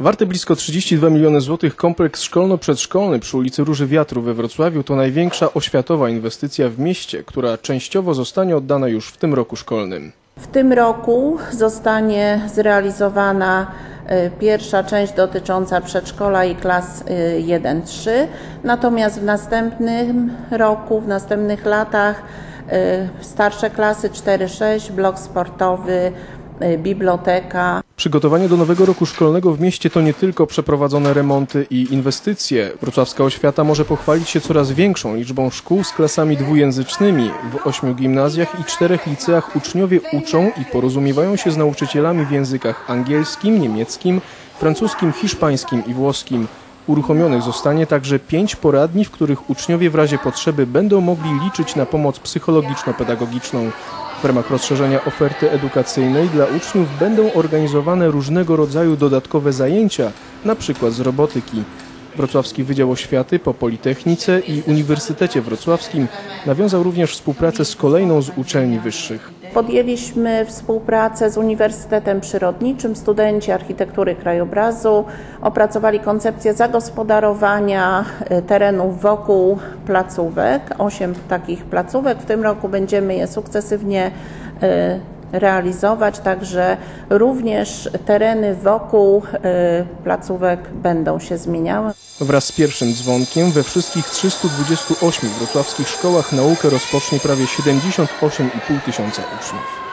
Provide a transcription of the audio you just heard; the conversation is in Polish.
Warty blisko 32 miliony złotych kompleks szkolno-przedszkolny przy ulicy Róży Wiatru we Wrocławiu to największa oświatowa inwestycja w mieście, która częściowo zostanie oddana już w tym roku szkolnym. W tym roku zostanie zrealizowana y, pierwsza część dotycząca przedszkola i klas y, 1-3, natomiast w następnym roku, w następnych latach y, starsze klasy 4-6, blok sportowy, biblioteka. Przygotowanie do nowego roku szkolnego w mieście to nie tylko przeprowadzone remonty i inwestycje. Wrocławska oświata może pochwalić się coraz większą liczbą szkół z klasami dwujęzycznymi. W ośmiu gimnazjach i czterech liceach uczniowie uczą i porozumiewają się z nauczycielami w językach angielskim, niemieckim, francuskim, hiszpańskim i włoskim. Uruchomionych zostanie także pięć poradni, w których uczniowie w razie potrzeby będą mogli liczyć na pomoc psychologiczno-pedagogiczną. W ramach rozszerzenia oferty edukacyjnej dla uczniów będą organizowane różnego rodzaju dodatkowe zajęcia, przykład z robotyki. Wrocławski Wydział Oświaty po Politechnice i Uniwersytecie Wrocławskim nawiązał również współpracę z kolejną z uczelni wyższych. Podjęliśmy współpracę z Uniwersytetem Przyrodniczym. Studenci architektury krajobrazu opracowali koncepcję zagospodarowania y, terenów wokół placówek. Osiem takich placówek. W tym roku będziemy je sukcesywnie y, realizować, także również tereny wokół y, placówek będą się zmieniały. Wraz z pierwszym dzwonkiem we wszystkich 328 wrocławskich szkołach naukę rozpocznie prawie 78,5 tysiąca uczniów.